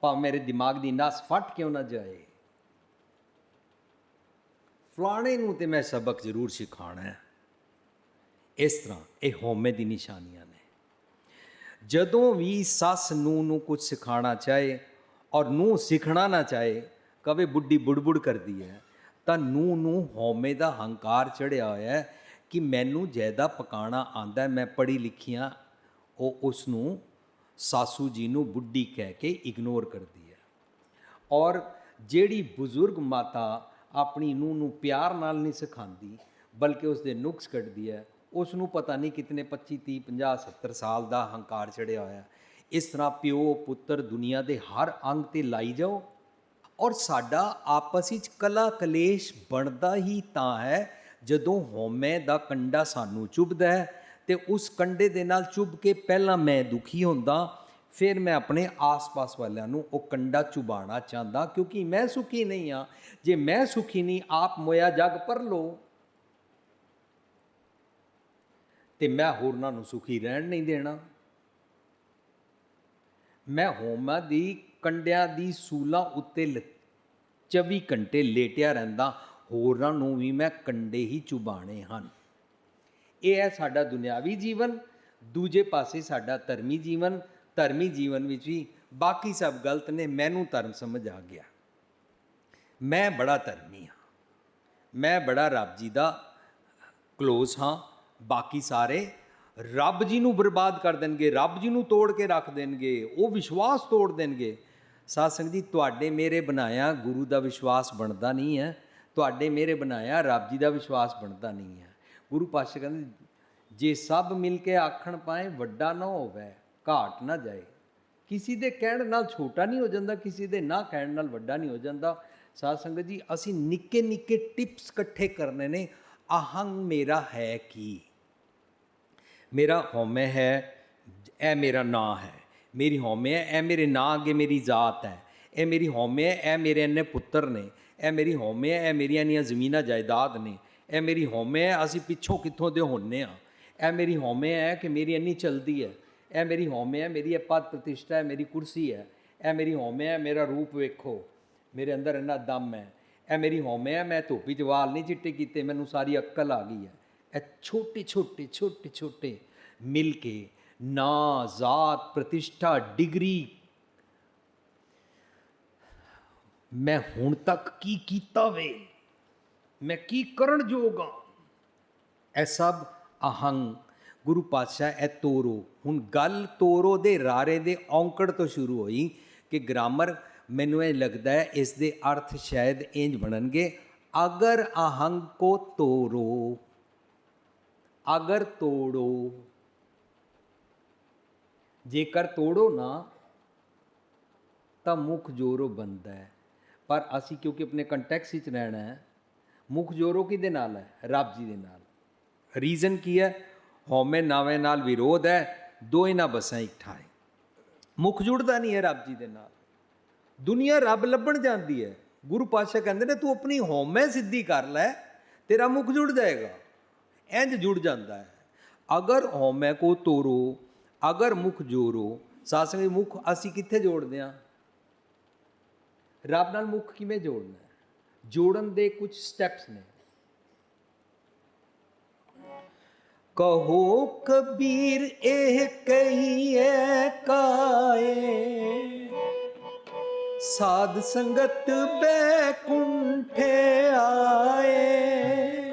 ਭਾਵੇਂ ਮੇਰੇ ਦਿਮਾਗ ਦੀ ਨਸ ਫਟ ਕਿਉਂ ਨਾ ਜਾਏ। ਫਲਾਣੇ ਨੂੰ ਤੇ ਮੈਂ ਸਬਕ ਜ਼ਰੂਰ ਸਿਖਾਣਾ ਹੈ। ਇਸ ਤਰ੍ਹਾਂ ਇਹ ਹਉਮੈ ਦੀ ਨਿਸ਼ਾਨੀਆਂ ਨੇ। ਜਦੋਂ ਵੀ ਸੱਸ ਨੂੰ ਨੂੰ ਕੁਝ ਸਿਖਾਣਾ ਚਾਹੇ ਔਰ ਨੂੰ ਸਿੱਖਣਾ ਨਾ ਚਾਹੇ, ਕਵੇ ਬੁੱਢੀ ਬੁੜਬੁੜ ਕਰਦੀ ਹੈ, ਤਾਂ ਨੂੰ ਨੂੰ ਹਉਮੈ ਦਾ ਹੰਕਾਰ ਚੜਿਆ ਹੋਇਆ ਹੈ ਕਿ ਮੈਨੂੰ ਜ਼ਿਆਦਾ ਪਕਾਣਾ ਆਂਦਾ ਮੈਂ ਪੜ੍ਹੀ ਲਿਖੀਆਂ ਉਹ ਉਸ ਨੂੰ ਸਾਸੂ ਜੀ ਨੂੰ ਬੁੱਢੀ ਕਹਿ ਕੇ ਇਗਨੋਰ ਕਰਦੀ ਹੈ। ਔਰ ਜਿਹੜੀ ਬਜ਼ੁਰਗ ਮਾਤਾ ਆਪਣੀ ਨੂੰਹ ਨੂੰ ਪਿਆਰ ਨਾਲ ਨਹੀਂ ਸਿਖਾਉਂਦੀ, ਬਲਕਿ ਉਸ ਦੇ ਨੁਕਸ ਕੱਢਦੀ ਹੈ ਉਸ ਨੂੰ ਪਤਾ ਨਹੀਂ ਕਿਤਨੇ 25 30 50 70 ਸਾਲ ਦਾ ਹੰਕਾਰ ਚੜਿਆ ਹੋਇਆ। ਇਸ ਤਰ੍ਹਾਂ ਪਿਓ, ਪੁੱਤਰ ਦੁਨੀਆ ਦੇ ਹਰ ਅੰਗ ਤੇ ਲਾਈ ਜਾਓ ਔਰ ਸਾਡਾ ਆਪਸ ਵਿੱਚ ਕਲਾ ਕਲੇਸ਼ ਬਣਦਾ ਹੀ ਤਾਂ ਹੈ ਜਦੋਂ ਹਉਮੈ ਦਾ ਕੰਡਾ ਸਾਨੂੰ ਚੁਭਦਾ ਹੈ ਤੇ ਉਸ ਕੰਡੇ ਦੇ ਨਾਲ ਚੁਭ ਕੇ ਪਹਿਲਾਂ ਮੈਂ ਦੁਖੀ ਹੁੰਦਾ, ਫਿਰ ਮੈਂ ਆਪਣੇ ਆਸ-ਪਾਸ ਵਾਲਿਆਂ ਨੂੰ ਉਹ ਕੰਡਾ ਚੁਬਾਣਾ ਚਾਹੁੰਦਾ ਕਿਉਂਕਿ ਮੈਂ ਸੁਖੀ ਨਹੀਂ ਆ ਜੇ ਮੈਂ ਸੁਖੀ ਨਹੀਂ, ਆਪ ਮੋਇਆ ਜਗ ਪਰ ਲੋ ਤੇ ਮੈਂ ਹੋਰਨਾਂ ਨੂੰ ਸੁਖੀ ਰਹਿਣ ਨਹੀਂ ਦੇਣਾ। ਮੈਂ ਹੋਮਾ ਦੀ ਕੰਡਿਆਂ ਦੀ ਸੂਲਾਂ ਉੱਤੇ ਲ- 24 ਘੰਟੇ ਲੇਟਿਆ ਰਹਿੰਦਾ ਹੋਰਾਂ ਨੂੰ ਵੀ ਮੈਂ ਕੰਡੇ ਹੀ ਚੁਬਾਣੇ ਹਨ। ਇਹ ਹੈ ਸਾਡਾ ਦੁਨਿਆਵੀ ਜੀਵਨ, ਦੂਜੇ ਪਾਸੇ ਸਾਡਾ ਧਰਮੀ ਜੀਵਨ ਧਰਮੀ ਜੀਵਨ ਵਿੱਚ ਵੀ ਬਾਕੀ ਸਭ ਗਲਤ ਨੇ, ਮੈਨੂੰ ਧਰਮ ਸਮਝ ਆ ਗਿਆ। ਮੈਂ ਬੜਾ ਧਰਮੀ ਹਾਂ। ਮੈਂ ਬੜਾ ਰੱਬ ਜੀ ਦਾ ਕਲੋਜ਼ ਹਾਂ। ਬਾਕੀ ਸਾਰੇ ਰੱਬ ਜੀ ਨੂੰ ਬਰਬਾਦ ਕਰ ਦੇਣਗੇ, ਰੱਬ ਜੀ ਨੂੰ ਤੋੜ ਕੇ ਰੱਖ ਦੇਣਗੇ, ਉਹ ਵਿਸ਼ਵਾਸ ਤੋੜ ਦੇਣਗੇ। ਸਾਧ ਸੰਗਤ ਜੀ, ਤੁਹਾਡੇ ਮੇਰੇ ਬਣਾਇਆ ਗੁਰੂ ਦਾ ਵਿਸ਼ਵਾਸ ਬਣਦਾ ਨਹੀਂ ਹੈ। ਤੁਹਾਡੇ ਮੇਰੇ ਬਣਾਇਆ ਰੱਬ ਜੀ ਦਾ ਵਿਸ਼ਵਾਸ ਬਣਦਾ ਨਹੀਂ ਹੈ। ਗੁਰੂ ਪਾਤਸ਼ਾਹ ਕਹਿੰਦੇ, ਜੇ ਸਭ ਮਿਲ ਕੇ ਆਖਣ ਪਾਏ, ਵੱਡਾ ਨਾ ਹੋਵੇ, ਘਾਟ ਨਾ ਜਾਏ। ਕਿਸੇ ਦੇ ਕਹਿਣ ਨਾਲ ਛੋਟਾ ਨਹੀਂ ਹੋ ਜਾਂਦਾ, ਕਿਸੇ ਦੇ ਨਾ ਕਹਿਣ ਨਾਲ ਵੱਡਾ ਨਹੀਂ ਹੋ ਜਾਂਦਾ। ਸਾਧ ਸੰਗਤ ਜੀ, ਅਸੀਂ ਨਿੱਕੇ ਨਿੱਕੇ ਟਿਪਸ ਇਕੱਠੇ ਕਰਨੇ ਨੇ ਅਹੰ ਮੇਰਾ ਹੈ ਕੀ? ਮੇਰਾ ਹਉਮੈ ਹੈ, ਇਹ ਮੇਰਾ ਨਾਂ ਹੈ। ਮੇਰੀ ਹਉਮੈ ਹੈ, ਇਹ ਮੇਰੇ ਨਾਂ ਅੱਗੇ ਮੇਰੀ ਜ਼ਾਤ ਹੈ। ਇਹ ਮੇਰੀ ਹਉਮੈ ਹੈ, ਇਹ ਮੇਰੇ ਇੰਨੇ ਪੁੱਤਰ ਨੇ। ਇਹ ਮੇਰੀ ਹਉਮੈ ਹੈ, ਇਹ ਮੇਰੀਆਂ ਇੰਨੀਆਂ ਜ਼ਮੀਨਾਂ ਜਾਇਦਾਦ ਨੇ। ਇਹ ਮੇਰੀ ਹਉਮੈ ਹੈ, ਅਸੀਂ ਪਿੱਛੋਂ ਕਿੱਥੋਂ ਦੇ ਹੁੰਨੇ ਆ? ਇਹ ਮੇਰੀ ਹਉਮੈ ਹੈ ਕਿ ਮੇਰੀ ਇੰਨੀ ਚਲਦੀ ਹੈ। ਇਹ ਮੇਰੀ ਹਉਮੈ ਹੈ, ਮੇਰੀ ਇਹ ਪਦ ਪ੍ਰਤਿਸ਼ਠਾ ਹੈ, ਮੇਰੀ ਕੁਰਸੀ ਹੈ। ਇਹ ਮੇਰੀ ਹਉਮੈ ਹੈ, ਮੇਰਾ ਰੂਪ ਵੇਖੋ। ਮੇਰੇ ਅੰਦਰ ਇੰਨਾ ਦਮ ਹੈ। ਇਹ ਮੇਰੀ ਹਉਮੈ ਹੈ, ਮੈਂ ਧੋਪੀ ਚ ਵਾਲ ਨਹੀਂ ਚਿੱਟੇ ਕੀਤੇ, ਮੈਨੂੰ ਸਾਰੀ ਅਕਲ ਆ ਗਈ ਹੈ। ਇਹ ਛੋਟੇ ਛੋਟੇ ਛੋਟੇ ਛੋਟੇ ਮਿਲ ਕੇ ਨਾਂ ਜ਼ਾਤ ਪ੍ਰਤਿਸ਼ਠਾ ਡਿਗਰੀ। ਮੈਂ ਹੁਣ ਤੱਕ ਕੀ ਕੀਤਾ ਵੇ? ਮੈਂ ਕੀ ਕਰਨ ਯੋਗ ਹਾਂ? ਇਹ ਸਭ ਅਹੰਗ। ਗੁਰੂ ਪਾਤਸ਼ਾਹ, ਇਹ ਤੋਰੋ। ਹੁਣ ਗੱਲ ਤੋਰੋ ਦੇ ਰਾਰੇ ਦੇ ਔਂਕੜ ਤੋਂ ਸ਼ੁਰੂ ਹੋਈ ਕਿ ਗ੍ਰਾਮਰ ਮੈਨੂੰ ਇਹ ਲੱਗਦਾ ਹੈ ਇਸ ਦੇ ਅਰਥ ਸ਼ਾਇਦ ਇੰਜ ਬਣਨਗੇ, ਅਗਰ ਅਹੰਗ ਕੋ ਤੋਰੋ। ਅਗਰ ਤੋੜੋ। ਜੇਕਰ ਤੋੜੋ ਨਾ, ਤਾਂ ਮੁਖ ਜੋਰੋ ਬੰਦਾ ਹੈ। ਪਰ ਅਸੀਂ ਕਿਉਂਕਿ ਆਪਣੇ ਕੰਟੈਕਸ ਵਿੱਚ ਰਹਿਣਾ ਹੈ, ਮੁਖ ਜੋਰੋ ਕਿਹਦੇ ਨਾਲ ਹੈ? ਰੱਬ ਜੀ ਦੇ ਨਾਲ। ਰੀਜ਼ਨ ਕੀ ਹੈ? ਹਉਮੈ ਨਾਵੇਂ ਨਾਲ ਵਿਰੋਧ ਹੈ ਦੋ ਇਹਨਾਂ ਬਸਾਂ ਇੱਕ ਠਾਏ ਮੁਖ ਜੁੜਦਾ ਨਹੀਂ ਹੈ ਰੱਬ ਜੀ ਦੇ ਨਾਲ। ਦੁਨੀਆ ਰੱਬ ਲੱਭਣ ਜਾਂਦੀ ਹੈ। ਗੁਰੂ ਪਾਤਸ਼ਾਹ ਕਹਿੰਦੇ ਨੇ, ਤੂੰ ਆਪਣੀ ਹਉਮੈ ਸਿੱਧੀ ਕਰ ਲੈ, ਤੇਰਾ ਮੁਖ ਜੁੜ ਜਾਏਗਾ। ਇੰਜ ਜੁੜ ਜਾਂਦਾ ਹੈ। ਅਗਰ ਹਉਮੈ ਕੋ ਤੋਰੋ, ਅਗਰ ਮੁਖ ਜੋਰੋ ਸਾਸੰਗ ਮੁਖ ਅਸੀਂ ਕਿੱਥੇ ਜੋੜਦੇ ਹਾਂ? ਰੱਬ ਨਾਲ ਮੁਖ ਕਿਵੇਂ ਜੋੜਨਾ ਹੈ? ਜੋੜਨ ਦੇ ਕੁਝ ਸਟੈਪਸ ਨੇ। ਕਹੋ, ਕਬੀਰ, ਇਹ ਕਹੀਏ ਕਾਏ? ਸਾਧ ਸੰਗਤ ਬੈਕੁੰਠੇ ਆਏ।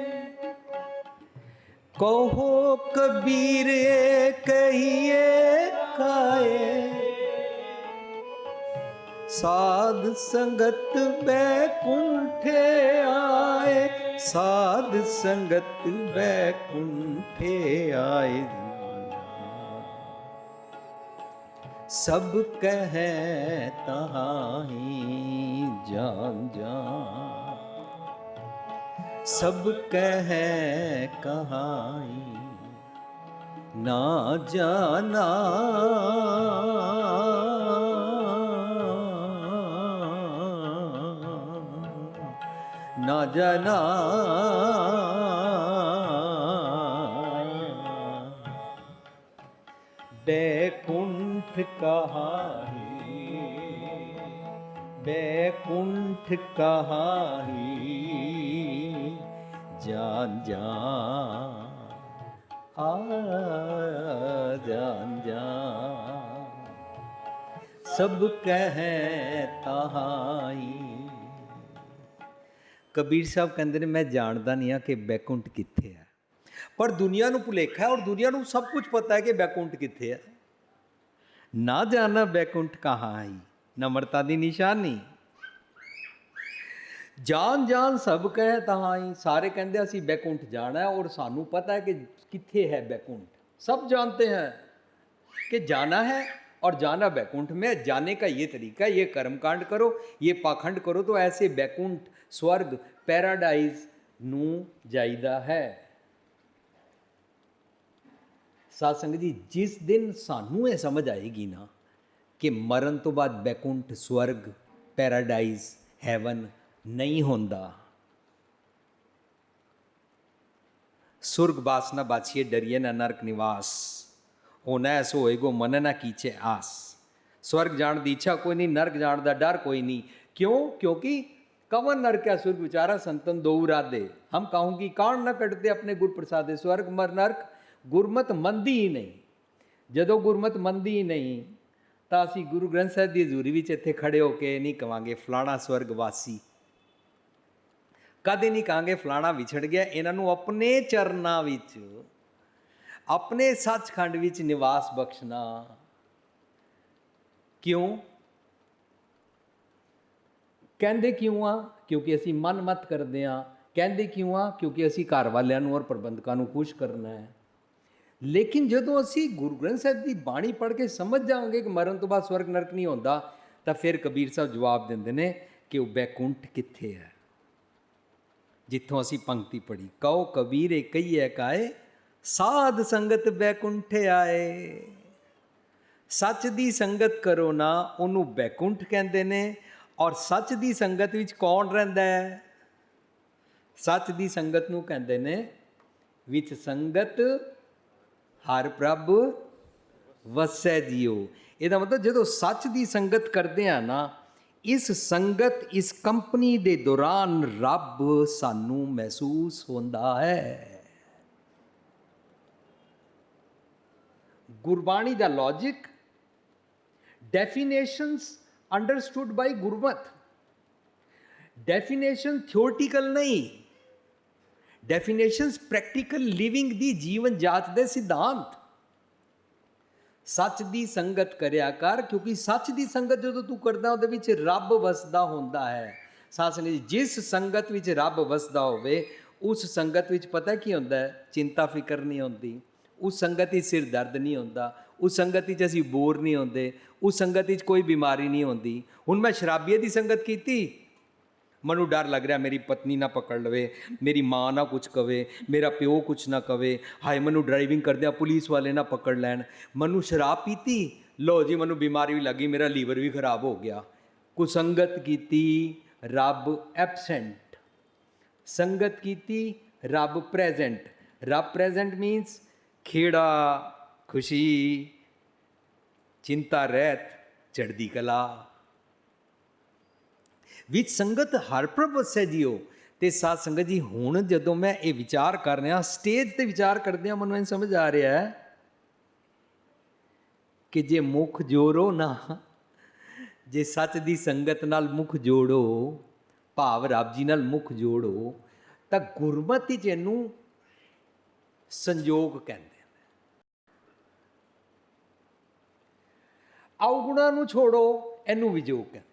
ਕਹੋ ਕਬੀਰ ਕਹੀਏ ਕਾਏ ਸਾਧ ਸੰਗਤ ਬੈਕੁੰਠੇ ਆਏ ਸਾਧ ਸੰਗਤ ਬੈਕੁੰਠੇ ਆਏ ਸਭ ਕਹੈ ਤਹਾਹੀ ਜਾਨ ਜਾਨ ਸਭ ਕਹਿ ਕਹਾਈ ਨਾ ਜਾਣਾ। ਨਾ ਜਾਣਾ। ਬੈਕੁੰਠ ਕਹਾਈ ਬੈਕੁੰਠ ਕਹਾਈ ਜਾਨ ਜਾਨ, ਆ ਜਾਨ ਜਾਨ। ਸਭ ਕਹੈ ਤਹਾਈ। ਕਬੀਰ ਸਾਹਿਬ ਕਹਿੰਦੇ ਨੇ, ਮੈਂ ਜਾਣਦਾ ਨਹੀਂ ਆ ਕਿ ਬੈਕੁੰਟ ਕਿੱਥੇ ਹੈ ਪਰ ਦੁਨੀਆ ਨੂੰ ਭੁਲੇਖਾ ਹੈ ਔਰ ਦੁਨੀਆ ਨੂੰ ਸਭ ਕੁਝ ਪਤਾ ਹੈ ਕਿ ਬੈਕੁੰਠ ਕਿੱਥੇ ਹੈ ਨਾ ਜਾਣਾ ਬੈਕੁੰਠ ਕਹਾਂ ਹੈ ਨਮਰਤਾ ਦੀ ਨਿਸ਼ਾਨੀ। ਜਾਨ ਜਾਨ ਸਭ ਕਹੇ ਤਹਾਈ ਸਾਰੇ ਕਹਿੰਦੇ ਅਸੀਂ ਬੈਕੁੰਠ ਜਾਣਾ ਹੈ ਔਰ ਸਾਨੂੰ ਪਤਾ ਹੈ ਕਿ ਕਿੱਥੇ ਹੈ ਬੈਕੁੰਠ सब जानते हैं कि जाना है और जाना बैकुंठ में जाने का ये तरीका ये कर्मकांड करो ये पाखंड करो तो ऐसे बैकुंठ स्वर्ग पैराडाइज ਨੂੰ ਜਾਈਦਾ ਹੈ ਸਾਧ ਸੰਗਤ ਜੀ ਜਿਸ ਦਿਨ ਸਾਨੂੰ ਇਹ ਸਮਝ ਆਏਗੀ ਨਾ ਕਿ ਮਰਨ ਤੋਂ ਬਾਅਦ ਬੈਕੁੰਠ ਸਵਰਗ ਪੈਰਾਡਾਈਜ਼ ਹੈਵਨ ਨਹੀਂ ਹੁੰਦਾ ਸੁਰਗ ਬਾਸਨਾ ਬਾਛੀਏ ਡਰੀਏ ਨਾ ਨਰਕ ਨਿਵਾਸ ਹੋਣਾ ਐਸੋ ਹੋਏਗੋ ਮਨ ਨਾ ਕੀਚੇ ਆਸ स्वर्ग जान दी इच्छा कोई नहीं नरक जान दा डर कोई नहीं क्यों क्योंकि कवन नरक है स्वर्ग विचारा संतन दो राधे हम कहूँगी कान न कटते अपने गुर प्रसादे स्वर्ग मर नरक ਗੁਰਮਤ ਮੰਦੀ ਹੀ ਨਹੀਂ ਜਦੋਂ ਗੁਰਮਤ ਮੰਦੀ ਹੀ ਨਹੀਂ ਤਾਂ ਅਸੀਂ ਗੁਰੂ ਗ੍ਰੰਥ ਸਾਹਿਬ ਦੀ ਹਜ਼ੂਰੀ ਵਿੱਚ ਇੱਥੇ ਖੜੇ ਹੋ ਕੇ ਨਹੀਂ ਕਵਾਂਗੇ ਫਲਾਣਾ ਸਵਰਗ ਵਾਸੀ ਕਦੇ ਨਹੀਂ ਕਹਾਂਗੇ ਫਲਾਣਾ ਵਿਛੜ ਗਿਆ। ਇਹਨਾਂ ਨੂੰ ਆਪਣੇ ਚਰਨਾਂ ਵਿੱਚ, ਆਪਣੇ ਸੱਚਖੰਡ ਵਿੱਚ ਨਿਵਾਸ ਬਖਸ਼ਣਾ। ਕਿਉਂ? ਕਹਿੰਦੇ ਕਿਉਂ ਆ? ਕਿਉਂਕਿ ਅਸੀਂ ਮਨ ਮਤ ਕਰਦੇ ਆ ਕਹਿੰਦੇ ਕਿਉਂ ਆ? ਕਿਉਂਕਿ ਅਸੀਂ ਘਰ ਵਾਲਿਆਂ ਨੂੰ ਔਰ ਪ੍ਰਬੰਧਕਾਂ ਨੂੰ ਖੁਸ਼ ਕਰਨਾ ਹੈ। ਲੇਕਿਨ ਜਦੋਂ ਅਸੀਂ ਗੁਰੂ ਗ੍ਰੰਥ ਸਾਹਿਬ ਦੀ ਬਾਣੀ ਪੜ੍ਹ ਕੇ ਸਮਝ ਜਾਵਾਂਗੇ ਕਿ ਮਰਨ ਤੋਂ ਬਾਅਦ ਸਵਰਗ ਨਰਕ ਨਹੀਂ ਹੁੰਦਾ, ਤਾਂ ਫਿਰ ਕਬੀਰ ਸਾਹਿਬ ਜਵਾਬ ਦਿੰਦੇ ਨੇ ਕਿ ਉਹ ਬੈਕੁੰਠ ਕਿੱਥੇ ਹੈ? ਜਿੱਥੋਂ ਅਸੀਂ ਪੰਕਤੀ ਪੜ੍ਹੀ ਕਹੋ ਕਬੀਰੇ ਕਹੀਏ ਕਾਏ, ਸਾਧ ਸੰਗਤ ਬੈਕੁੰਠ ਆਏ। ਸੱਚ ਦੀ ਸੰਗਤ ਕਰੋ ਨਾ, ਉਹਨੂੰ ਬੈਕੁੰਠ ਕਹਿੰਦੇ ਨੇ, ਔਰ ਸੱਚ ਦੀ ਸੰਗਤ ਵਿੱਚ ਕੌਣ ਰਹਿੰਦਾ ਹੈ? ਸੱਚ ਦੀ ਸੰਗਤ ਨੂੰ ਕਹਿੰਦੇ ਨੇ, ਵਿੱਚ ਸੰਗਤ, ਹਰ ਪ੍ਰਭ ਵਸੈ ਜੀਓ। ਇਹਦਾ ਮਤਲਬ ਜਦੋਂ ਸੱਚ ਦੀ ਸੰਗਤ ਕਰਦੇ ਆ ਨਾ ਇਸ ਸੰਗਤ, ਇਸ ਕੰਪਨੀ ਦੇ ਦੌਰਾਨ ਰੱਬ ਸਾਨੂੰ ਮਹਿਸੂਸ ਹੁੰਦਾ ਹੈ। ਗੁਰਬਾਣੀ ਦਾ logic definitions understood by Gurmat. Definition theoretical ਨਹੀਂ। ਡੈਫੀਨੇਸ਼ਨਸ ਪ੍ਰੈਕਟੀਕਲ ਲਿਵਿੰਗ ਦੀ ਜੀਵਨ ਜਾਤ ਦੇ ਸਿਧਾਂਤ। ਸੱਚ ਦੀ ਸੰਗਤ ਕਰਿਆ ਕਰ, ਕਿਉਂਕਿ ਸੱਚ ਦੀ ਸੰਗਤ ਜਦੋਂ ਤੂੰ ਕਰਦਾ, ਉਹਦੇ ਵਿੱਚ ਰੱਬ ਵਸਦਾ ਹੁੰਦਾ ਹੈ। ਸਾਧ ਸੰਗਤ ਜਿਸ ਸੰਗਤ ਵਿੱਚ ਰੱਬ ਵਸਦਾ ਹੋਵੇ, ਉਸ ਸੰਗਤ ਵਿੱਚ ਪਤਾ ਕੀ ਹੁੰਦਾ ਹੈ? ਚਿੰਤਾ ਫਿਕਰ ਨਹੀਂ ਹੁੰਦੀ। ਉਸ ਸੰਗਤ ਵਿੱਚ ਸਿਰ ਦਰਦ ਨਹੀਂ ਹੁੰਦਾ। ਉਸ ਸੰਗਤ ਵਿੱਚ ਅਸੀਂ ਬੋਰ ਨਹੀਂ ਹੁੰਦੇ। ਉਸ ਸੰਗਤ ਵਿੱਚ ਕੋਈ ਬਿਮਾਰੀ ਨਹੀਂ ਹੁੰਦੀ। ਹੁਣ ਮੈਂ ਸ਼ਰਾਬੀਏ ਦੀ ਸੰਗਤ ਕੀਤੀ ਮੈਨੂੰ ਡਰ ਲੱਗ ਰਿਹਾ ਮੇਰੀ ਪਤਨੀ ਨਾ ਪਕੜ ਲਵੇ, ਮੇਰੀ ਮਾਂ ਨਾ ਕੁਝ ਕਵੇ, ਮੇਰਾ ਪਿਓ ਕੁਝ ਨਾ ਕਵੇ। ਹਾਏ, ਮੈਨੂੰ ਡਰਾਈਵਿੰਗ ਕਰਦਿਆਂ ਪੁਲਿਸ ਵਾਲੇ ਨਾ ਪਕੜ ਲੈਣ। ਮੈਨੂੰ ਸ਼ਰਾਬ ਪੀਤੀ? ਲੋ ਜੀ, ਮੈਨੂੰ ਬਿਮਾਰੀ ਵੀ ਲੱਗੀ, ਮੇਰਾ ਲੀਵਰ ਵੀ ਖਰਾਬ ਹੋ ਗਿਆ। ਕੁਸੰਗਤ ਕੀਤੀ ਰੱਬ ਐਬਸੈਂਟ। ਸੰਗਤ ਕੀਤੀ ਰੱਬ ਪ੍ਰੈਜ਼ੈਂਟ। ਰੱਬ ਪ੍ਰੈਜ਼ੈਂਟ ਮੀਨਸ ਖੇੜਾ, ਖੁਸ਼ੀ, ਚਿੰਤਾ, ਰਹਿਤ, ਚੜ੍ਹਦੀ ਕਲਾ। ਵਿੱਚ ਸੰਗਤ ਹਰ ਪ੍ਰਭ ਵਸੈ ਜੀਓ। ਤੇ ਸਾਧ ਸੰਗਤ ਜੀ, ਹੁਣ ਜਦੋਂ ਮੈਂ ਇਹ ਵਿਚਾਰ ਕਰ ਰਿਹਾ, ਸਟੇਜ ਤੇ ਵਿਚਾਰ ਕਰਦੇ ਆ ਮੈਨੂੰ ਇਹ ਸਮਝ ਆ ਰਿਹਾ ਹੈ ਕਿ ਜੇ ਮੁਖ ਜੋੜੋ ਨਾ, ਜੇ ਸੱਚ ਦੀ ਸੰਗਤ ਨਾਲ ਮੁਖ ਜੋੜੋ, ਭਾਵ ਰੱਬ ਜੀ ਨਾਲ ਮੁਖ ਜੋੜੋ, ਤਾਂ ਗੁਰਮਤਿ ਚ ਇਹਨੂੰ ਸੰਯੋਗ ਕਹਿੰਦੇ ਨੇ ਔਗੁਣਾਂ ਨੂੰ ਛੋੜੋ, ਇਹਨੂੰ ਵਿਜੋਗ ਕਹਿੰਦੇ